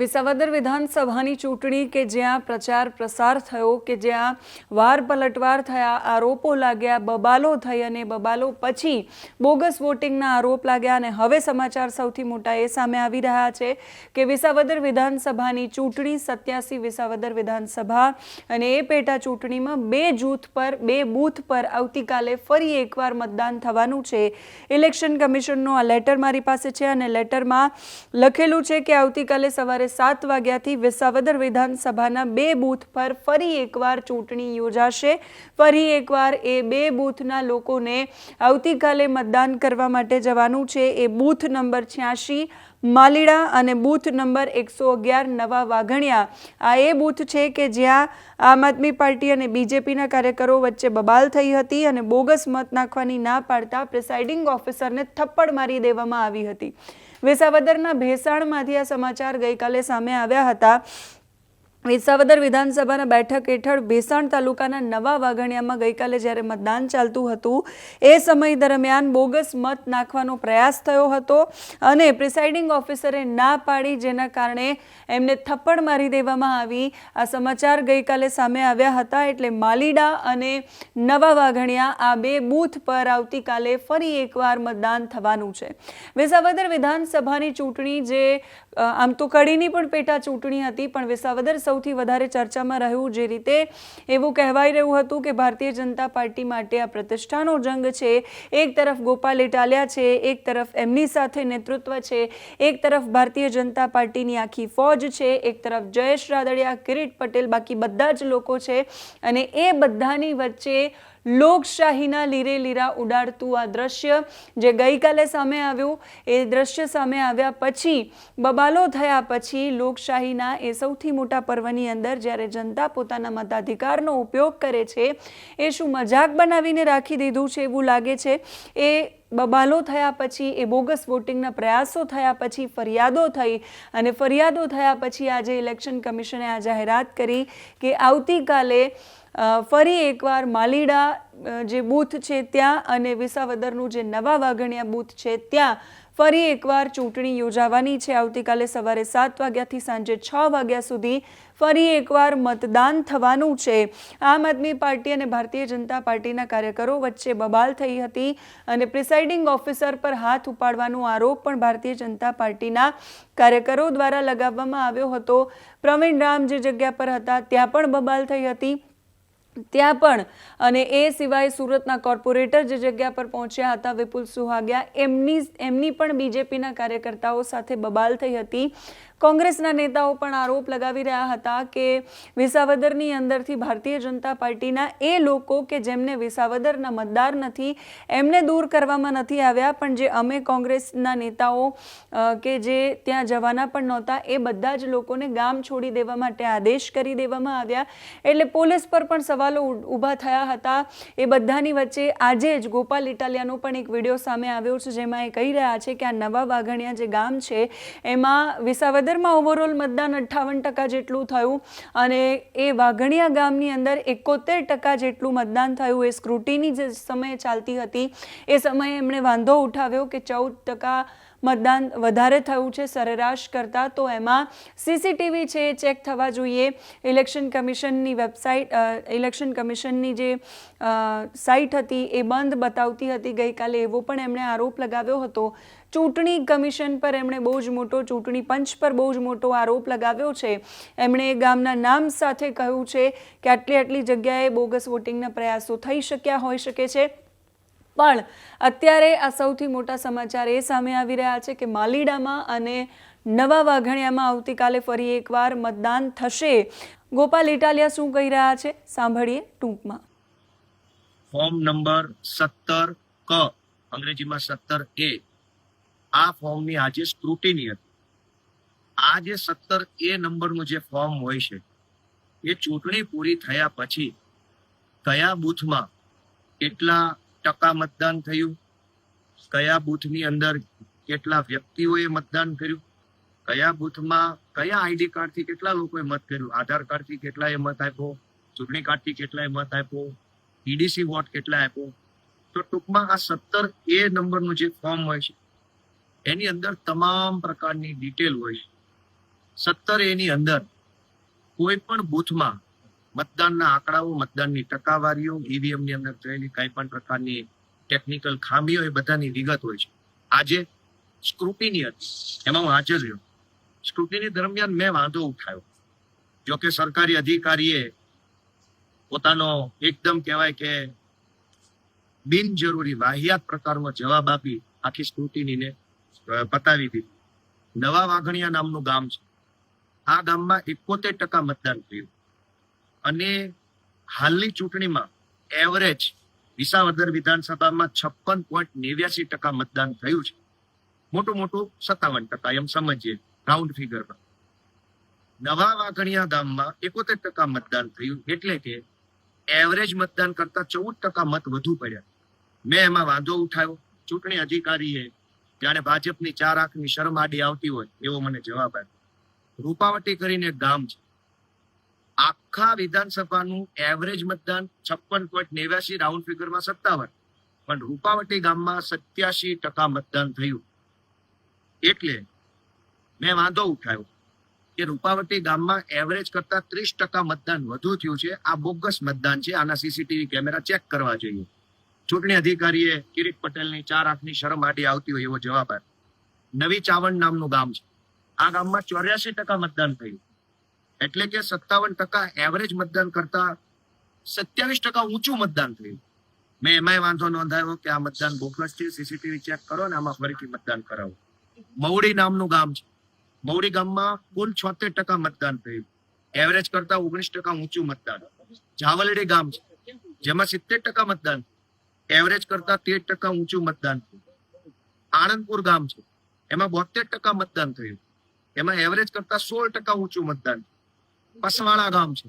વિસાવદર વિધાનસભાની ચૂંટણી કે જ્યાં પ્રચાર પ્રસાર થયો કે જ્યાં વાર પલટવાર થયા આરોપો લાગ્યા, બબાલો થઈ અને બબાલો પછી બોગસ વોટિંગના આરોપ લાગ્યા અને હવે સમાચાર સૌથી મોટા એ સામે આવી રહ્યા છે કે વિસાવદર વિધાનસભાની ચૂંટણી સત્યાસી વિસાવદર વિધાનસભા અને એ પેટા ચૂંટણીમાં બે જૂથ પર, બે બૂથ પર આવતીકાલે ફરી એકવાર મતદાન થવાનું છે. ઇલેક્શન કમિશનનો આ લેટર મારી પાસે છે અને લેટરમાં લખેલું છે કે આવતીકાલે સવારે સાત વાગ્યાથી વિસાવદર વિધાનસભાના બે બૂથ પર ફરી એકવાર ચૂંટણી યોજાશે. ફરી એકવાર એ બે બૂથના લોકોને આવતીકાલે મતદાન કરવા માટે જવાનું છે. એ બૂથ નંબર છ્યાસી માલીડા અને બૂથ નંબર એકસો અગિયાર નવા વાઘણિયા. આ એ બૂથ છે કે જ્યાં આમ આદમી પાર્ટી અને બીજેપીના કાર્યકરો વચ્ચે બબાલ થઈ હતી અને બોગસ મત નાખવાની ના પાડતા પ્રિસાઇડિંગ ઓફિસરને થપ્પડ મારી દેવામાં આવી હતી. વિસાવદરના ભેસાણમાંથી આ સમાચાર ગઈકાલે સામે આવ્યા હતા. વિસાવદર વિધાનસભાના બેઠક હેઠળ ભેસાણ તાલુકાના નવા વાઘણિયામાં ગઈકાલે જ્યારે મતદાન ચાલતું હતું, એ સમય દરમિયાન બોગસ મત નાખવાનો પ્રયાસ થયો હતો અને પ્રિસાઇડિંગ ઓફિસરે ના પાડી જેના કારણે એમને થપ્પડ મારી દેવામાં આવી. આ સમાચાર ગઈકાલે સામે આવ્યા હતા એટલે માલીડા અને નવા વાઘણિયા આ બે બૂથ પર આવતીકાલે ફરી એકવાર મતદાન થવાનું છે. વિસાવદર વિધાનસભાની ચૂંટણી જે આમ તો કડીની પણ પેટા ચૂંટણી હતી, પણ વિસાવદર સૌથી વધારે ચર્ચામાં રહ્યું જે રીતે એવું કહેવાઈ રહ્યું હતું કે ભારતીય જનતા પાર્ટી માટે આ પ્રતિષ્ઠાનો જંગ છે. એક તરફ ગોપાલ ઇટાલિયા છે, એક તરફ એમની સાથે નેતૃત્વ છે. એક તરફ ભારતીય જનતા પાર્ટીની આખી ફોજ છે. એક તરફ જયેશ રાદડિયા, કિરીટ પટેલ, બાકી બધા જ લોકો છે. અને એ બધાની વચ્ચે લોકશાહીના લીરે લીરા ઉડાડતું આ દ્રશ્ય જે ગઈકાલે સામે આવ્યું, એ દ્રશ્ય સામે આવ્યા પછી, બબાલો થયા પછી લોકશાહીના એ સૌથી મોટા પર્વની અંદર જ્યારે જનતા પોતાના મતાધિકારનો ઉપયોગ કરે છે, એ શું મજાક બનાવીને રાખી દીધું છે એવું લાગે છે, એ બબાલો થયા પછી, એ બોગસ વોટિંગના પ્રયાસો થયા પછી ફરિયાદો થઈ અને ફરિયાદો થયા પછી આજે ઇલેક્શન કમિશને આ જાહેરાત કરી કે આવતીકાલે ફરી એકવાર માલીડા જે બૂથ છે ત્યાં અને વિસાવદરનું જે નવા વાઘણિયા બૂથ છે ત્યાં ફરી એકવાર ચૂંટણી યોજાવાની છે. આવતીકાલે સવારે સાત વાગ્યાથી સાંજે છ વાગ્યા સુધી ફરી એકવાર મતદાન થવાનું છે. આમ આદમી પાર્ટી અને ભારતીય જનતા પાર્ટીના કાર્યકરો વચ્ચે બબાલ થઈ હતી અને પ્રિસાઇડિંગ ઓફિસર પર હાથ ઉપાડવાનો આરોપ પણ ભારતીય જનતા પાર્ટીના કાર્યકરો દ્વારા લગાવવામાં આવ્યો હતો. પ્રવીણ રામ જે જગ્યા પર હતા, ત્યાં પણ બબાલ થઈ હતી. ત્યાં પણ, અને એ સિવાય સુરતના કોર્પોરેટર જે જગ્યા પર પહોંચ્યા હતા, વિપુલ સુહાગિયા, એમની એમની પણ બીજેપીના કાર્યકર્તાઓ સાથે બબાલ થઈ હતી. કોંગ્રેસના નેતાઓ પણ આરોપ લગાવી રહ્યા હતા કે વિસાવદરની અંદરથી ભારતીય જનતા પાર્ટીના એ લોકો કે જેમને વિસાવદરના મતદાર નથી, એમને દૂર કરવામાં નથી આવ્યા. પણ જે અમે કોંગ્રેસના નેતાઓ કે જે ત્યાં જવાના પણ નહોતા, એ બધા જ લોકોને ગામ છોડી દેવા માટે આદેશ કરી દેવામાં આવ્યા. એટલે પોલીસ પર પણ સવાલો ઊભા થયા હતા. એ બધાની વચ્ચે આજે જ ગોપાલ ઇટાલિયાનો પણ એક વીડિયો સામે આવ્યો છે, જેમાં એ કહી રહ્યા છે કે આ નવા વાઘણિયા જે ગામ છે, એમાં વિસાવદરમાં ઓવરઓલ મતદાન અઠ્ઠાવન ટકા જેટલું થયું અને એ વાઘણિયા ગામની અંદર એકોતેર ટકા જેટલું મતદાન થયું. એ સ્ક્રુટીની જે સમયે ચાલતી હતી, એ સમયે એમણે વાંધો ઉઠાવ્યો કે ચૌદ ટકા મતદાન વધારે થયું છે, સરેરાશ કરતાં તો એમાં સીસીટીવી છે એ ચેક થવા જોઈએ. ઇલેક્શન કમિશનની વેબસાઇટ ઇલેક્શન કમિશનની જે સાઇટ હતી એ બંધ બતાવતી હતી ગઈકાલે, એવો પણ એમણે આરોપ લગાવ્યો હતો. ચૂંટણી કમિશન પર એમણે બહુ જ મોટો, ચૂંટણી પંચ પર બહુ જ મોટો આરોપ લગાવ્યો છે. એમણે ગામના નામ સાથે કહ્યું છે કે આટલી આટલી જગ્યાએ બોગસ વોટિંગના પ્રયાસો થઈ શક્યા હોઈ શકે છે. પણ અત્યારે આ સૌથી મોટા સમાચાર એ સામે આવી રહ્યા છે કે માલીડામાં અને નવા વાઘણિયામાં આવતીકાલે ફરી એકવાર મતદાન થશે. ગોપાલ ઇટાલિયા શું કહી રહ્યા છે? સાંભળીએ ટૂંકમાં. ફોર્મ નંબર સત્તર ક, અંગ્રેજીમાં સત્તર એ. આ ફોર્મની આજે સ્ક્રુટિની હતી. આ જે સત્તર એ નંબરનું જે ફોર્મ હોય છે, એ ચૂંટણી પૂરી થયા પછી, કયા બૂથમાં, કેટલા ટકા મતદાન થયું? કયા બૂથની અંદર કેટલા વ્યક્તિઓએ મતદાન કર્યું? કયા બૂથમાં કયા આઈડી કાર્ડથી કેટલા લોકોએ મત કર્યું? આધાર કાર્ડથી કેટલાએ મત આપ્યો? ચૂંટણી કાર્ડથી કેટલાએ મત આપ્યો? ઈડીસી વોટ કેટલા આપ્યો? તો ટૂંકમાં આ સત્તર એ નંબરનું જે ફોર્મ હોય છે, એની અંદર તમામ પ્રકારની ડિટેલ હોય છે. સત્તર એની અંદર કોઈ પણ બૂથમાં મતદાનના આંકડાઓ, મતદાનની ટકાવારીઓ ઈવીએમની અંદર થયેલી કઈ પણ પ્રકારની ટેકનિકલ ખામીઓ એ બધાની વિગત હોય છે. આજે સ્ક્રુટિની એમાં હું હાજર રહ્યો. સ્ક્રુટિની દરમિયાન મેં વાંધો ઉઠાવ્યો. જોકે સરકારી અધિકારીએ પોતાનો એકદમ કહેવાય કે બિનજરૂરી વાહિયાત પ્રકારનો જવાબ આપી આખી સ્ક્રુટિનીને પતાવી દીધી. નવા વાઘણિયા નામનું ગામ છે. આ ગામમાં એકોતેર ટકા મતદાન થયું. અને હાલની ચૂંટણીમાં એવરેજ વિસાવદર વિધાનસભામાં છપ્પન પોઈન્ટ નેવ્યાસી ટકા મતદાન થયું છે. મોટું મોટું સત્તાવન ટકા, એમ સમજીએ રાઉન્ડ ફિગરમાં નવા વાઘણિયા ગામમાં એકોતેર ટકા મતદાન થયું, એટલે કે એવરેજ મતદાન કરતા ચૌદ ટકા મત વધુ પડ્યા. મેં એમાં વાંધો ઉઠાવ્યો. ચૂંટણી અધિકારીએ જાણે ભાજપની ચાર આંખની શરમાડી આવતી હોય એવો મને જવાબ આપ્યો. રૂપાવટી કરીને ગામ છે. આખા વિધાનસભાનું એવરેજ મતદાન છપ્પન પોઈન્ટ નેવ્યાસી રાઉન્ડ ફિગરમાં સત્તાવન. પણ રૂપાવટી ગામમાં સત્યાસી ટકા મતદાન થયું. એટલે મેં વાંધો ઉઠાવ્યો કે રૂપાવટી ગામમાં એવરેજ કરતા ત્રીસ ટકા મતદાન વધુ થયું છે. આ બોગસ મતદાન છે. આના સીસીટીવી કેમેરા ચેક કરવા જોઈએ. ચૂંટણી અધિકારીએ કિરીટ પટેલની ચાર આંખની શરમ આડી આવતી હોય એવો જવાબ આપ્યો. નવી ચાવણ નામનું ગામ છે. આ ગામમાં ચોર્યાસી ટકા મતદાન થયું. એટલે કે સત્તાવન ટકા એવરેજ મતદાન કરતા સત્યાવીસ ટકા ઊંચું મતદાન થયું. મેં એમાંય વાંધો નોંધાયો કે આ મતદાન બોગસ છે. સીસીટીવી ચેક કરો ને આમાં ફરીથી મતદાન કરાવો. મવડી નામનું ગામ છે. મવડી ગામમાં કુલ છોતેર ટકા મતદાન થયું. એવરેજ કરતા ઓગણીસ ટકા ઊંચું મતદાન. જાવલડી ગામ છે. જેમાં સિત્તેર ટકા મતદાન એવરેજ કરતા તેર ટકા ઊંચું મતદાન આણંદપુર ગામ છે. એમાં બોતેર ટકા મતદાન થયું. એમાં એવરેજ કરતા સોળ ટકા ઊંચું મતદાન પસવાળા ગામ છે.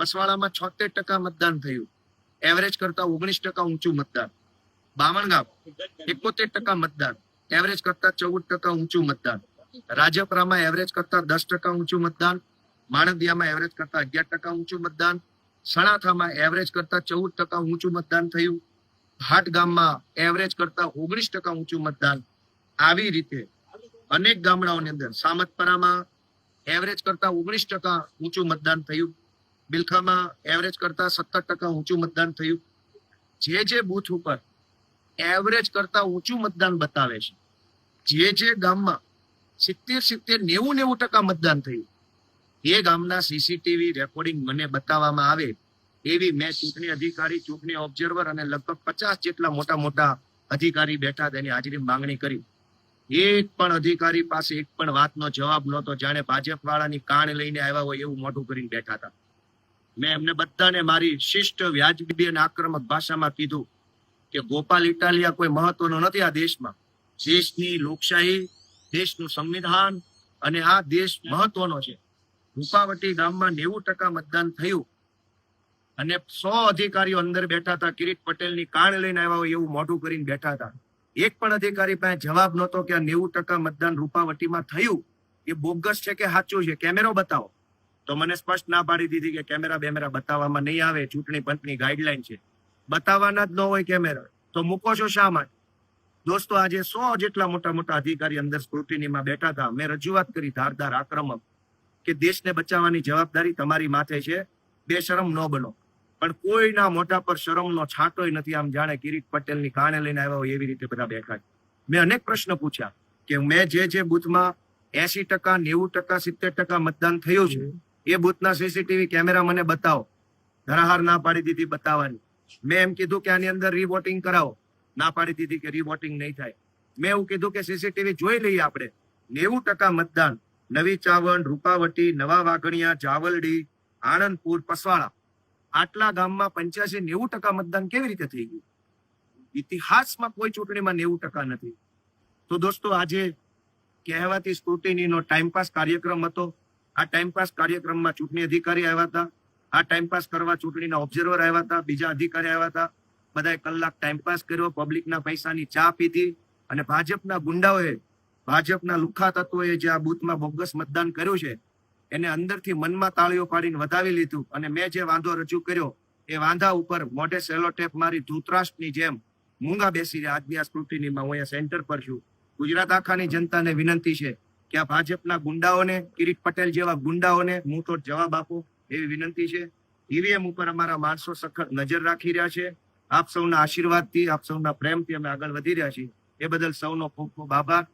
પસવાળામાં છોતેર ટકા મતદાન થયું. એવરેજ કરતા ઓગણીસ ટકા ઊંચું મતદાન. બામણ ગામ, એકોતેર ટકા મતદાન. એવરેજ કરતા ચૌદ ટકા ઊંચું મતદાન. રાજપરામાં એવરેજ કરતા દસ ટકા ઊંચું મતદાન. માણંદિયામાં એવરેજ કરતા અગિયાર ટકા ઊંચું મતદાન. સણાથામાં એવરેજ કરતા ચૌદ ટકા ઊંચું મતદાન થયું. ભાટ ગામમાં એવરેજ કરતા ઓગણીસ ટકા ઊંચું મતદાન. આવી રીતે અનેક ગામડાઓની અંદર સામતપરામાં એવરેજ કરતા ઓગણીસ ટકા ઊંચું મતદાન થયું. બિલખામાં એવરેજ કરતા સત્તર ટકા ઊંચું મતદાન થયું. જે જે બૂથ ઉપર એવરેજ કરતા ઊંચું મતદાન બતાવે છે, જે જે ગામમાં સિત્તેર સિત્તેર નેવું નેવું ટકા મતદાન થયું. એ ગામના સીસીટીવી રેકોર્ડિંગ મને બતાવવામાં આવે એવી મેં ચૂંટણી અધિકારી, ચૂંટણી ઓબ્ઝર્વર અને લગભગ પચાસ જેટલા મોટા મોટા અધિકારી બેઠા તેની હાજરી માંગણી કરી. એક પણ અધિકારી પાસે એક પણ વાતનો જવાબ નહોતો. જાણે ભાજપ વાળાની કાણ લઈને આવ્યા હોય એવું મોઢું કરીને બેઠા હતા. મેં એમને બધાને મારી શિષ્ટ વ્યાજબી અને આક્રમક ભાષામાં કીધું કે ગોપાલ ઇટાલિયા કોઈ મહત્વનો નથી આ દેશમાં. દેશની લોકશાહી, દેશનું સંવિધાન અને આ દેશ મહત્વનો છે. રૂપાવટી ગામમાં નેવું ટકા મતદાન થયું અને સો અધિકારીઓ અંદર બેઠા હતા. કિરીટ પટેલની કાણ લઈને આવ્યા હોય એવું મોઢું કરીને બેઠા હતા. એક પણ અધિકારી પાસે જવાબ નહોતો કે આ નેવું ટકા મતદાન રૂપાવટીમાં થયું. એ બોગસ છે કે સાચું છે? કેમેરો બતાવો. તો મને સ્પષ્ટ ના પાડી દીધી કે કેમેરા બેમેરા બતાવવામાં નહીં આવે. ચૂંટણી પંચની ગાઈડલાઈન છે. બતાવવાના જ ન હોય કેમેરા. તો મૂકો છો શા માટે? દોસ્તો, આજે સો જેટલા મોટા મોટા અધિકારી અંદર સ્ક્રુટિનીમાં બેઠા હતા. મેં રજૂઆત કરી ધારદાર આક્રમક કે દેશને બચાવવાની જવાબદારી તમારી માથે છે. બેશરમ ન બનો. પણ કોઈના મોઢા પર શરમનો છાંટોય નથી. આમ જાણે કિરીટ પટેલની કાણે લઈને આવ્યા હોય એવી રીતે બધા બેઠા મેં અનેક પ્રશ્ન પૂછ્યા કે મેં જે જે બૂથમાં એસી ટકા નેવું ટકા સિત્તેર ટકા મતદાન થયું છે એ બૂથના સીસીટીવી કેમેરા મને બતાવો. ધરાહાર ના પાડી દીધી બતાવવાની. મેં એમ કીધું કે આની અંદર રીવોટિંગ કરાવો. ના પાડી દીધી કે રીવોટિંગ નહીં થાય. મેં એવું કીધું કે સીસીટીવી જોઈ લઈએ આપણે. નેવું ટકા મતદાન. નવી ચાવણ રૂપાવટી નવા વાઘણિયા જાવલડી આણંદપુર પસવાળા આટલા ગામમાં પંચ્યાસી નેવું ટકા મતદાન કેવી રીતે થઈ ગયું? ઇતિહાસમાં કોઈ ચૂંટણીમાં નેવું ટકા નથી. તો દોસ્તો, આજે કહેવાતી સ્ક્રુટિનીનો ટાઈમપાસ કાર્યક્રમ હતો. આ ટાઈમપાસ કાર્યક્રમમાં ચૂંટણી અધિકારી આવ્યા હતા. આ ટાઈમપાસ કરવા ચૂંટણીના ઓબ્ઝર્વર આવ્યા હતા. બીજા અધિકારી આવ્યા હતા. બધાએ કલાક ટાઈમપાસ કર્યો. પબ્લિકના પૈસાની ચા પીધી અને ભાજપના ગુંડાઓએ, ભાજપના લુખા તત્વોએ જે આ બૂથમાં બોગસ મતદાન કર્યું છે એને અંદરથી મનમાં તાળીઓ પાડીને વધાવી લીધું અને મેં જે વાંધો રજૂ કર્યો એ વાંધા ઉપર મોઢે સેલોટેપ મારી ધૂતરાષ્ટ્રની જેમ મૂંગા બેસી રહ્યા આજની આ સ્ક્રુટિનીમાં હું અહીંયા સેન્ટર પર છું. ગુજરાત આખાની જનતાને વિનંતી છે કે આ ભાજપના ગુંડાઓને, કિરીટ પટેલ જેવા ગુંડાઓને હું તો જવાબ આપો એવી વિનંતી છે. ઈવીએમ ઉપર અમારા માણસો સખત નજર રાખી રહ્યા છે. આપ સૌના આશીર્વાદથી, આપ સૌના પ્રેમથી અમે આગળ વધી રહ્યા છીએ. એ બદલ સૌનો ખૂબ ખૂબ આભાર.